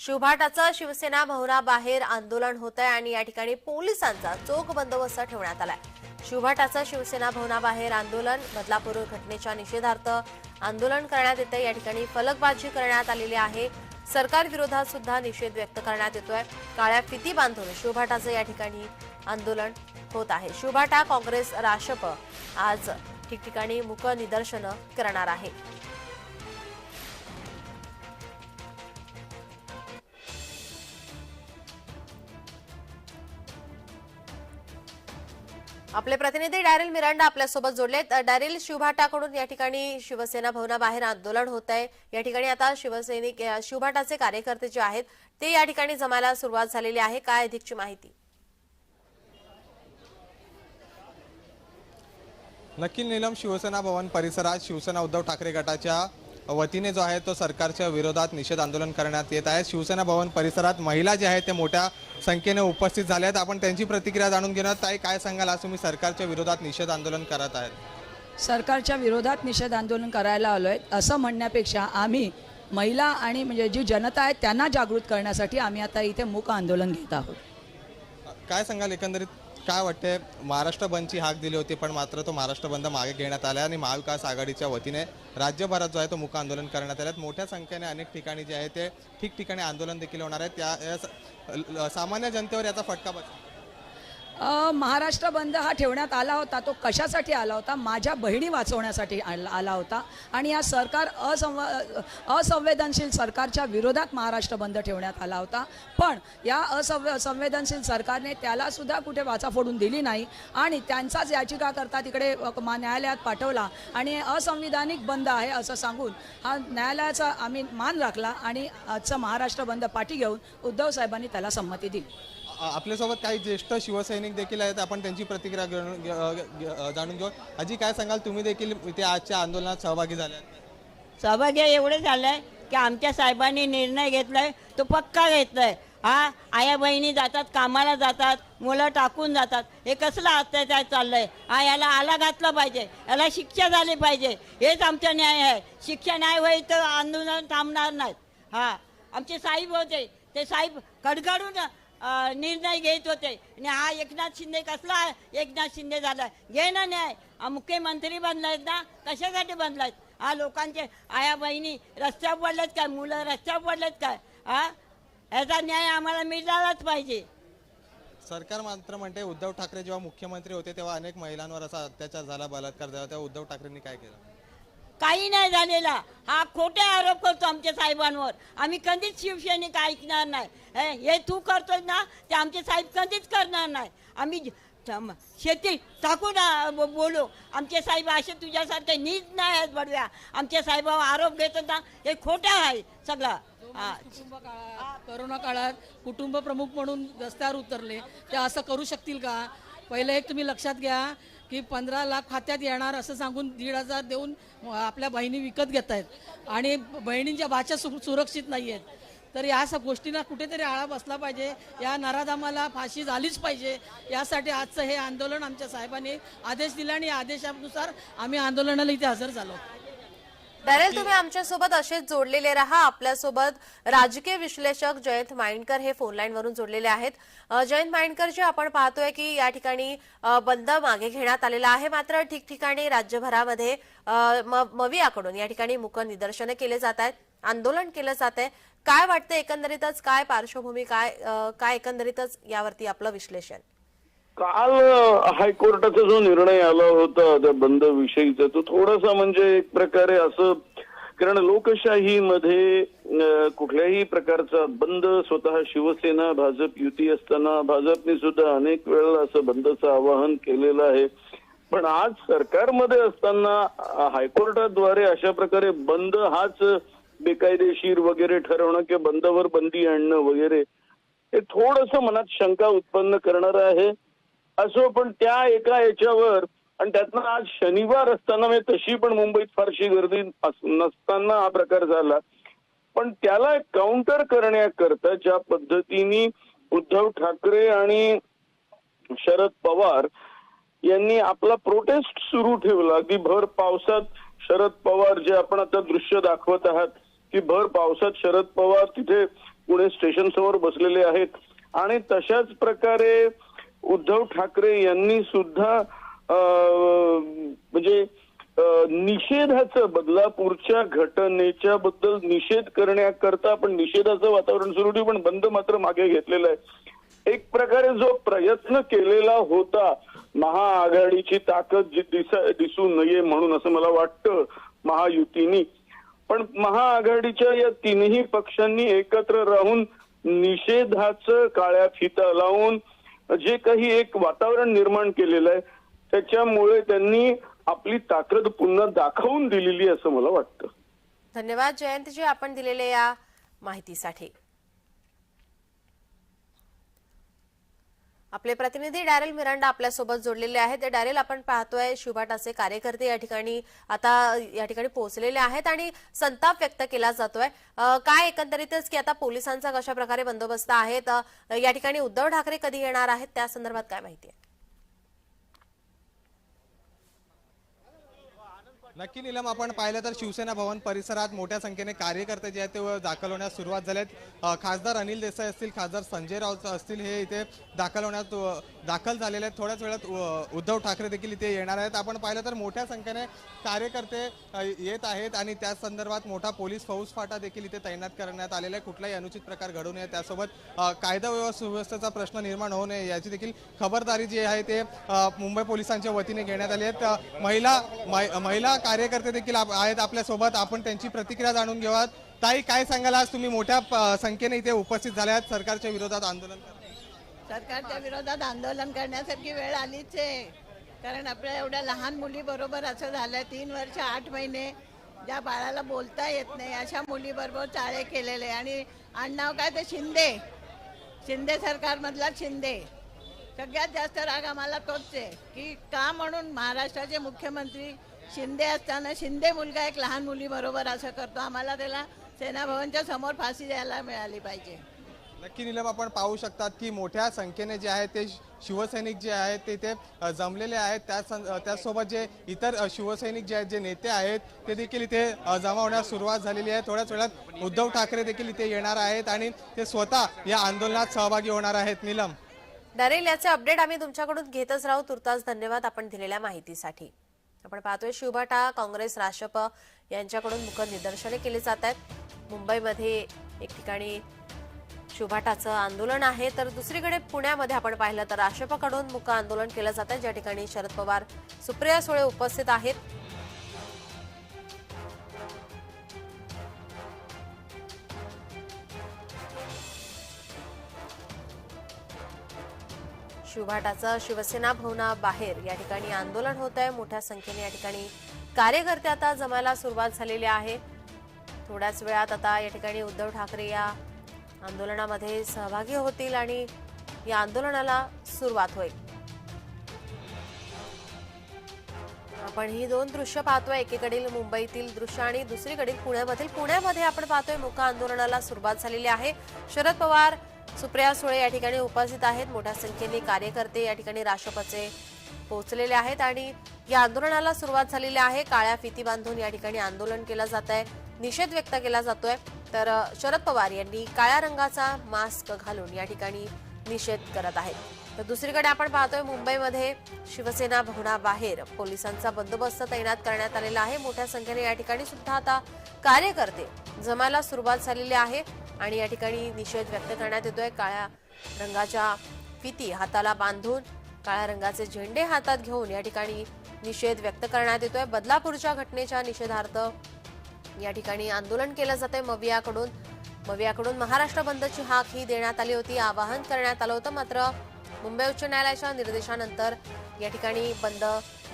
शिवभाटाचं शिवसेना भवनाबाहेर आंदोलन होत आहे आणि या ठिकाणी पोलिसांचा चोख बंदोबस्त ठेवण्यात आलाय. शिवभाटाचं शिवसेना भवनाबाहेर आंदोलन बदलापूर घटनेच्या निषेधार्थ आंदोलन करण्यात येतं या ठिकाणी फलकबाजी करण्यात आलेली आहे. सरकार विरोधात सुद्धा निषेध व्यक्त करण्यात येतोय. काळ्या फिती बांधून शिवभाटाचं या ठिकाणी आंदोलन होत आहे. शिवभाटा काँग्रेस राष्ट्रप आज ठिकठिकाणी मुक निदर्शनं करणार आहे. आपले प्रतिनिधी डॅरिल मिरांडा आपल्यासोबत जोडलेत. डॅरिल शिवभाटाकडून या ठिकाणी शिवसेना भवनाबाहेर आंदोलन होत आहे या ठिकाणी आता शिवसैनिक शिवभाटाचे कार्यकर्ते जे आहेत ते या ठिकाणी जमायला सुरुवात झालेली आहे. काय अधिकची माहिती? नक्की नीलम शिवसेना भवन परिसरात शिवसेना उद्धव ठाकरे गटाच्या वतीने जो आहे तो सरकारच्या विरोधात निषेध आंदोलन करण्यात येत आहे. शिवसेना भवन परिसरात महिला जे आहेत ते मोठ्या संख्येने उपस्थित झाल्या आहेत आपण त्यांची प्रतिक्रिया जाणून घेणार ताई काय सांगाल? आज तुम्ही सरकारच्या विरोधात निषेध आंदोलन करत आहेत. सरकारच्या विरोधात निषेध आंदोलन करायला आलो आहे असं म्हणण्यापेक्षा आम्ही महिला आणि म्हणजे जी जनता आहे त्यांना जागृत करण्यासाठी आम्ही आता इथे मूक आंदोलन घेत आहोत. काय सांगाल एकंदरीत? काय वाटते महाराष्ट्र बंदची हाक दिली होती पण मात्र तो महाराष्ट्र बंद मागे घेण्यात आला आणि महाविकास आघाडीच्या वतीने राज्यभरात जो आहे तो मुक आंदोलन करण्यात आलं मोठ्या संख्येने अनेक ठिकाणी जे आहे ते ठिकठिकाणी आंदोलन देखील होणार आहे. त्या या स- ल- सामान्य जनतेवर याचा फटका बस महाराष्ट्र बंद हा ठेवण्यात आला होता तो कशासाठी आला होता? माझ्या बहिणी वाचवण्यासाठी आला आला होता. आणि या सरकार असंव असंवेदनशील सरकारच्या विरोधात महाराष्ट्र बंद ठेवण्यात आला होता. पण या असंव संवेदनशील सरकारने त्यालासुद्धा कुठे वाचा फोडून दिली नाही. आणि त्यांचाच याचिकाकर्ता तिकडे न्यायालयात पाठवला. आणि असंविधानिक बंद आहे असं सांगून हा न्यायालयाचा आम्ही मान राखला आणि आजचा महाराष्ट्र बंद पाठी घेऊन उद्धव साहेबांनी त्याला संमती दिली. आपल्यासोबत काही ज्येष्ठ शिवसैनिक देखील आहेत. आपण त्यांची प्रतिक्रिया घेऊन- जाणून घेऊ. आजी काय सांगाल? तुम्ही देखील इथे आजच्या आंदोलनात सहभागी झाल्या सहभागी एवढे झालंय की आमच्या साहेबांनी निर्णय घेतलाय तो पक्का घेतलाय. हा आया बहिणी जातात कामाला जातात मुलं टाकून जातात. हे कसलं अत्याचार चाललंय? हा याला आला घातला पाहिजे याला शिक्षा झाली पाहिजे. हेच आमचा न्याय आहे. शिक्षा न्याय होईल तर आंदोलन थांबणार नाहीत. हा आमचे साहेब होते. ते साहेब कडकडून निर्णय घेत होते. आणि हा एकनाथ शिंदे कसला एकनाथ शिंदे झाला. घे ना न्याय. हा मुख्यमंत्री बनलायत ना? कशासाठी बनलायत? हा लोकांचे आया बहिणी रस्त्यावर पडलेत काय? मुलं रस्त्यावर पडलेत काय? हा? याचा न्याय आम्हाला मिळालाच पाहिजे. सरकार मात्र म्हणते उद्धव ठाकरे जेव्हा मुख्यमंत्री होते तेव्हा अनेक महिलांवर असा अत्याचार झाला बलात्कार झाला. तेव्हा उद्धव ठाकरेंनी काय केलं? काही नाही झालेला. हा खोटे आरोप करतो आमच्या साहेबांवर. आम्ही कधीच शिवसैनिक ऐकणार नाही. हे हे तू करतोय ना ते आमचे साहेब कधीच करणार नाही. आम्ही शेती टाकून ना बोलू. आमचे साहेब असे तुझ्यासारखे नीच नाही आहेत बडव्या. आमच्या साहेबावर आरोप घेतात ना हे खोटं आहे सगळं. हा. करोना काळात कुटुंब प्रमुख म्हणून रस्त्यावर उतरले. ते असं करू शकतील का? पहिले एक तुम्ही लक्षात घ्या की पंधरा लाख खात्यात येणार असं सांगून दीड हजार देऊन आपल्या बहिणी विकत घेत आहेत आणि बहिणींच्या भाषा सु सुरक्षित नाही आहेत तर या स गोष्टींना कुठेतरी आळा बसला पाहिजे. या नराधामाला फाशी झालीच पाहिजे. यासाठी आजचं हे आंदोलन आमच्या साहेबांनी आदेश दिला आणि आदेशानुसार आम्ही आंदोलनाला इथे हजर झालो. डॅरेल तुम्ही आमच्यासोबत असेच जोडलेले राहा. आपल्यासोबत राजकीय विश्लेषक जयंत माइंडकर हे फोनलाईन वरून जोडलेले आहेत. जयंत माइंडकर जे आपण पाहतोय की या ठिकाणी बंद मागे घेण्यात आलेला आहे. मात्र ठिकठिकाणी राज्यभरामध्ये मवियाकडून या ठिकाणी मुक निदर्शनं केले जात आहेत. आंदोलन केलं जात आहे. काय वाटतं एकंदरीतच? काय पार्श्वभूमी? काय काय एकंदरीतच यावरती आपलं विश्लेषण? काल हायकोर्टाचा जो निर्णय आला होता त्या बंद विषयीचा तो थोडासा म्हणजे एक प्रकारे असं कारण लोकशाहीमध्ये कुठल्याही प्रकारचा बंद स्वतः शिवसेना भाजप युती असताना भाजपने सुद्धा अनेक वेळेला असं बंदचं आवाहन केलेलं आहे. पण आज सरकारमध्ये असताना हायकोर्टाद्वारे अशा प्रकारे बंद हाच बेकायदेशीर वगैरे ठरवणं किंवा बंदवर बंदी आणणं वगैरे हे थोडस मनात शंका उत्पन्न करणार आहे. असो पण त्या एका याच्यावर आणि त्यातनं आज शनिवार असताना म्हणजे तशी पण मुंबईत फारशी गर्दी नसताना हा प्रकार झाला. पण त्याला काउंटर करण्याकरता ज्या पद्धतीने उद्धव ठाकरे आणि शरद पवार यांनी आपला प्रोटेस्ट सुरू ठेवला अगदी भर पावसात शरद पवार जे आपण आता दृश्य दाखवत आहात की भर पावसात शरद पवार तिथे पुणे स्टेशन समोर बसलेले आहेत. आणि तशाच प्रकारे उद्धव ठाकरे यांनी सुद्धा अं, म्हणजे निषेधाचं बदलापूरच्या घटनेच्या बद्दल निषेध करण्याकरता आपण निषेधाचं वातावरण सुरू ठेवू पण बंद मात्र मागे घेतलेलं आहे. एक प्रकारे जो प्रयत्न केलेला होता महाआघाडीची ताकद जी दिसा दिसू नये म्हणून असं मला वाटतं महायुतीनी. पण महाआघाडीच्या या तीनही पक्षांनी एकत्र राहून निषेधाचं काळ्या फिता लावून जे काही एक वातावरण निर्माण केलेलं आहे त्याच्यामुळे त्यांनी आपली ताकद पुन्हा दाखवून दिलेली असं मला वाटतं. धन्यवाद जयंतजी आपण दिलेल्या या माहितीसाठी. आपले प्रतिनिधी डॅरेल मिरांडा आपल्यासोबत जोडलेले आहेत. डॅरेल आपण पाहतोय शिवभाटाचे कार्यकर्ते या ठिकाणी आता या ठिकाणी पोहोचलेले आहेत आणि संताप व्यक्त केला जातोय. काय एकंदरीतच की आता पोलिसांचा कशा प्रकारे बंदोबस्त आहे या ठिकाणी उद्धव ठाकरे कधी येणार आहेत? त्या संदर्भात काय माहिती आहे? नक्की निलम आपण पाहिलं तर शिवसेना भवन परिसरात मोठ्या संख्येने कार्यकर्ते जे आहेत ते दाखल होण्यास सुरुवात झाले आहेत खासदार अनिल देसाई असतील खासदार संजय राऊत असतील हे इथे दाखल होण्यात दाखल झालेले आहेत. थोड्याच वेळात उद्धव ठाकरे देखील इथे येणार आहेत. आपण पाहिलं तर मोठ्या संख्येने कार्यकर्ते येत आहेत आणि त्या संदर्भात मोठा पोलीस फौजफाटा देखील इथे तैनात करण्यात आलेला आहे. कुठलाही अनुचित प्रकार घडू नये त्यासोबत कायदा व्यव- सुव्यवस्थेचा प्रश्न निर्माण होऊ नये याची देखील खबरदारी जी आहे ते मुंबई पोलिसांच्या वतीने घेण्यात आली आहेत महिला मै- महिला कार्यकर्ते देखील आहेत आपल्यासोबत. आपण त्यांची प्रतिक्रिया जाणून घेऊयात. ताई काय सांगाल? आज तुम्ही मोठ्या संख्येने इथे उपस्थित झाल्यात. आहात सरकारच्या विरोधात आंदोलन सरकारच्या विरोधात आंदोलन करण्यासारखी वेळ आलीच आहे. कारण आपल्या एवढ्या लहान मुलीबरोबर असं झालं तीन वर्ष आठ महिने ज्या बाळाला बोलता येत नाही अशा मुलीबरोबर चाळे केलेले आणि आडनाव काय ते? शिंदे. शिंदे सरकारमधला शिंदे. सगळ्यात जास्त राग आम्हाला तोच आहे की का म्हणून महाराष्ट्राचे मुख्यमंत्री शिंदे असताना शिंदे मुलगा एक लहान मुलीबरोबर असं करतो. आम्हाला त्याला सेनाभवनच्या समोर फाशी द्यायला मिळाली पाहिजे. नक्की निलम आपण पाहू शकतात की मोठ्या संख्येने जे आहे ते शिवसैनिक जे आहेत ते इथे जमलेले आहेत. त्या त्याचसोबत जे इतर शिवसैनिक जे आहेत जे नेते आहेत ते देखील इथे जमा होण्यास सुरुवात झालेली आहे. थोड्याच वेळात उद्धव ठाकरे देखील इथे येणार आहेत आणि ते स्वतः या आंदोलनात सहभागी होणार आहेत. निलम. डॅरेल याचे अपडेट आम्ही तुमच्याकडून घेतच राहू. तुर्तास धन्यवाद आपण दिलेल्या माहितीसाठी. आपण पाहतोय शिवभाटा काँग्रेस राष्ट्रप यांच्याकडून मुख निदर्शने केली जात आहेत. मुंबईमध्ये एक ठिकाणी शिवभाटाचं आंदोलन आहे. तर दुसरीकडे पुण्यामध्ये आपण पाहिलं तर राष्ट्रपकडून मुख आंदोलन केलं जात आहे. ज्या ठिकाणी शरद पवार सुप्रिया सुळे उपस्थित आहेत. शिवभाटाचं शिवसेना भवनाबाहेर या ठिकाणी आंदोलन होत आहे. मोठ्या संख्येने या ठिकाणी कार्यकर्ते आता जमायला सुरुवात झालेली आहे. थोड्याच वेळात आता या ठिकाणी उद्धव ठाकरे या आंदोलनामध्ये सहभागी होतील आणि या आंदोलनाला सुरुवात होईल. आपण ही दोन दृश्य पाहतोय. एकीकडील मुंबईतील दृश्य आणि दुसरीकडील पुण्यामधील. पुण्यामध्ये आपण पाहतोय मुका आंदोलनाला सुरुवात झालेली आहे. शरद पवार सुप्रिया सुळे या ठिकाणी उपस्थित आहेत. मोठ्या संख्येने कार्यकर्ते या ठिकाणी राष्ट्रपचे पोहोचलेले आहेत आणि या आंदोलनाला सुरुवात झालेली आहे. काळ्या फिती बांधून या ठिकाणी आंदोलन केलं जात आहे. निषेध व्यक्त केला जातोय. तर शरद पवार यांनी काळ्या रंगाचा मास्क घालून या ठिकाणी निषेध करत आहेत. तर दुसरीकडे आपण पाहतोय मुंबईमध्ये शिवसेना भवनाबाहेर पोलिसांचा बंदोबस्त तैनात करण्यात आलेला आहे. मोठ्या संख्येने या ठिकाणी सुद्धा आता कार्यकर्ते जमायला सुरुवात झालेली आहे. आणि या ठिकाणी निषेध व्यक्त करण्यात येतोय. काळ्या रंगाच्या फिती हाताला बांधून काळ्या रंगाचे झेंडे हातात घेऊन या ठिकाणी निषेध व्यक्त करण्यात येतोय. बदलापूरच्या घटनेच्या निषेधार्थ या ठिकाणी आंदोलन केलं जाते मवियाकडून मवियाकडून महाराष्ट्र बंदची हाक ही देण्यात आली होती. आवाहन करण्यात आलं होतं. मात्र मुंबई उच्च न्यायालयाच्या निर्देशानंतर या ठिकाणी बंद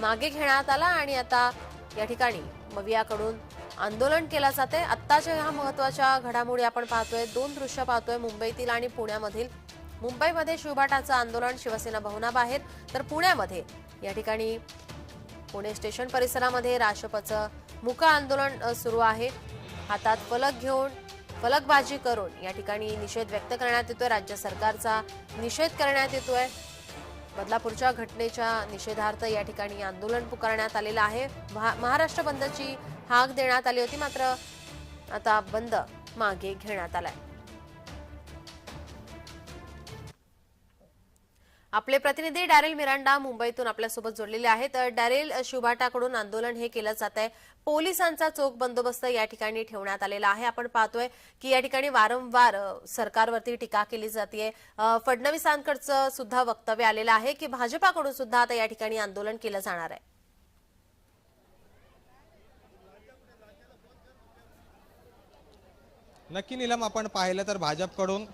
मागे घेण्यात आला आणि आता या ठिकाणी मवियाकडून आंदोलन केलं जाते. आत्ताच्या ह्या महत्त्वाच्या घडामोडी आपण पाहतोय. दोन दृश्य पाहतोय मुंबईतील आणि पुण्यामधील. मुंबईमध्ये शिवभाटाचं आंदोलन शिवसेना भवनाबाहेर तर पुण्यामध्ये या ठिकाणी पुणे स्टेशन परिसरामध्ये राष्ट्रपचं मुका आंदोलन सुरू आहे. हातात फलक घेऊन फलकबाजी करून या ठिकाणी निषेध व्यक्त करण्यात येतोय. राज्य सरकारचा निषेध करण्यात येतोय. बदलापूरच्या घटनेच्या निषेधार्थ या ठिकाणी आंदोलन पुकारण्यात आलेलं आहे. महा- महाराष्ट्र बंदची हाक देण्यात आली होती मात्र आता बंद मागे घेण्यात आलाय. आपले प्रतिनिधी डॅरेल मिरांडा मुंबईतून आपल्यासोबत जोडलेले आहेत. डॅरेल शुभाटाकडून आंदोलन हे केलं जात आहे. पोलिसांचा चोख बंदोबस्त या ठिकाणी ठेवण्यात आलेला आहे. आपण पाहतोय की या ठिकाणी वारंवार सरकारवरती टीका केली जाते फडणवीसांकडचं सुद्धा वक्तव्य आलेलं आहे की भाजपाकडून सुद्धा आता या ठिकाणी आंदोलन केलं जाणार आहे. नक्की निलम आपण पाहिलं तर भाजपकडून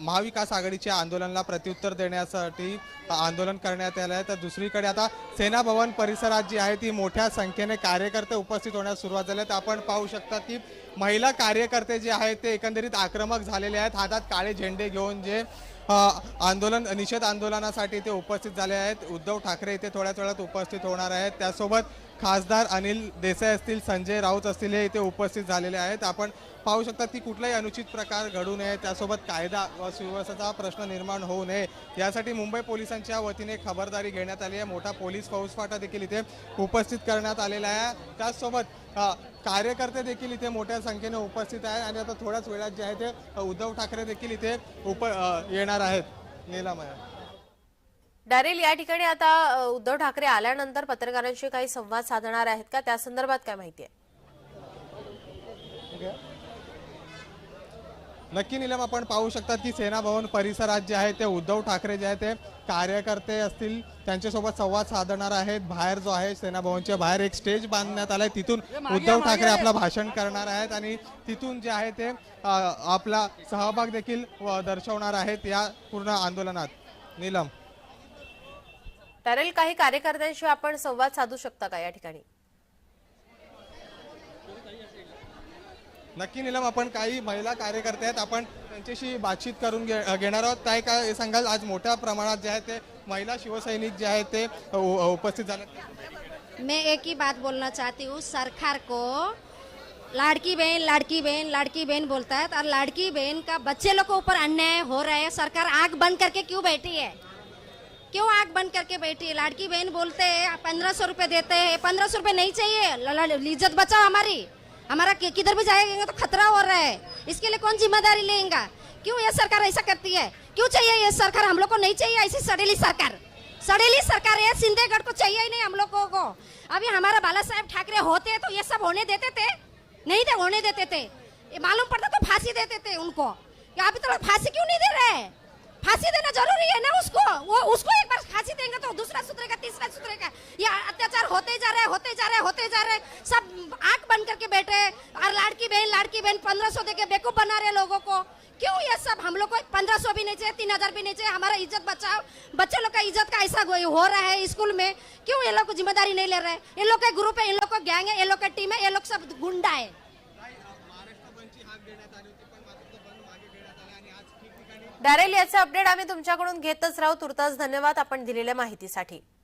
महाविकास आघाडीच्या आंदोलनाला प्रत्युत्तर देण्यासाठी आंदोलन करण्यात आलं आहे तर दुसरीकडे आता सेना भवन परिसरात जी आहे ती मोठ्या संख्येने कार्यकर्ते उपस्थित होण्यास सुरुवात झाली आहे. तर आपण पाहू शकता की महिला कार्यकर्ते जे आहेत ते एकंदरीत आक्रमक झालेले आहेत हातात काळे झेंडे घेऊन जे आंदोलन निषेध आंदोलनासाठी ते उपस्थित झाले आहेत. उद्धव ठाकरे इथे थोड्याच वेळात उपस्थित होणार आहेत. त्यासोबत खासदार अनिल देसाई असतील संजय राऊत असतील हे इथे उपस्थित झालेले आहेत. आपण पाहू शकता की कुठलाही अनुचित प्रकार घडू नये. त्यासोबत कायदा व सुव्यवस्थेचा प्रश्न निर्माण होऊ नये. यासाठी मुंबई पोलिसांच्या वतीने खबरदारी घेण्यात आली आहे. मोठा पोलीस फौजफाटा देखील इथे उपस्थित करण्यात आलेला आहे. त्याचसोबत कार्यकर्ते देखील इथे मोठ्या संख्येने उपस्थित आहे आणि आता थोड्याच वेळात जे आहे ते उद्धव ठाकरे देखील इथे उप येणार आहेत. नीलामया डॅरेल या ठिकाणी आता उद्धव ठाकरे आल्यानंतर पत्रकारांशी काही संवाद साधणार आहेत का? त्या संदर्भात काय माहिती आहे? नक्की निलम आपण पाहू शकता की सेना भवन परिसरात जे आहे ते उद्धव ठाकरे जे आहे ते कार्यकर्ते असतील त्यांच्यासोबत संवाद साधणार आहेत. बाहेर जो आहे सेना भवनच्या बाहेर एक स्टेज बांधण्यात आलाय. तिथून उद्धव ठाकरे आपलं भाषण करणार आहेत आणि तिथून जे आहे ते आपला सहभाग देखील दर्शवणार आहेत या पूर्ण आंदोलनात. निलम. डॅरेल काही कार्यकर्त्यांशी आपण संवाद साधू शकता का या ठिकाणी? नक्की निलम आपण काही महिला कार्यकर्ते आहेत. आपण त्यांच्याशी बातचीत करून घे- घेणार आहोत. काय काय सांगाल? आज मोठ्या प्रमाणात जे आहे ते महिला शिवसैनिक जे आहे ते उपस्थित झाले. मैं एक ही बात बोलना चाहती हूँ सरकार को लाड़की बहन लाड़की बहन लाड़की बहन बोलता है और लाड़की बहन का बच्चे लोग के ऊपर अन्याय हो रहा है। सरकार आग बंद करके क्यों बैठी है? क्यों आग बंद करके बैठी है? लाड़की बहन बोलते हैं पंद्रह सौ रुपये देते हैं पंद्रह सौ रुपये नहीं चाहिए। इज्जत बचाओ हमारी। हमारा किधर भी जाएँगे तो खतरा हो रहा है। इसके लिए कौन ज़िम्मेदारी लेगा? क्यों ये सरकार ऐसा करती है? क्यों चाहिए ये सरकार? हम लोग को नहीं चाहिए ऐसी सड़ेली सरकार। सड़ेली सरकार है, सिंधेगढ़ को चाहिए ही नहीं हम लोगों को। अभी हमारा बाला साहेब ठाकरे होते तो ये सब होने देते थे। नहीं थे, होने देते थे। मालूम पड़ता तो फांसी देते थे उनको। अभी तो फांसी क्यों नहीं दे रहे फांसी देना ज़रूरी है ना उसको? वो, उसको एक बार फांसी देंगे तो दूसरा सुधरेगा तीसरा सुधरेगा ये अत्याचार होते जा रहे, होते जा रहे, होते जा रहे। सब आँख बंद करके बैठे और लाड़की बहन लाड़की बहन पंद्रह सौ देके बेकूफ बना रहे लोगों को। क्यों ये सब? हम लोग को पंद्रह सौ भी नहीं चाहिए, तीन हज़ार भी नहीं चाहिए। हमारा इज़्ज़त बचाओ। बच्चे लोग का इज़्ज़त का ऐसा हो रहा है स्कूल में। क्यों ये लोग ज़िम्मेदारी नहीं ले रहे? ये लोग का ग्रुप है इन लोग का गैंग है, ये लोग का टीम है, ये लोग सब गुंडा है। डॅरेल याचे अपडेट आम्ही तुमच्याकडून घेतच राहू. तुर्तास धन्यवाद आपण दिलेल्या माहितीसाठी.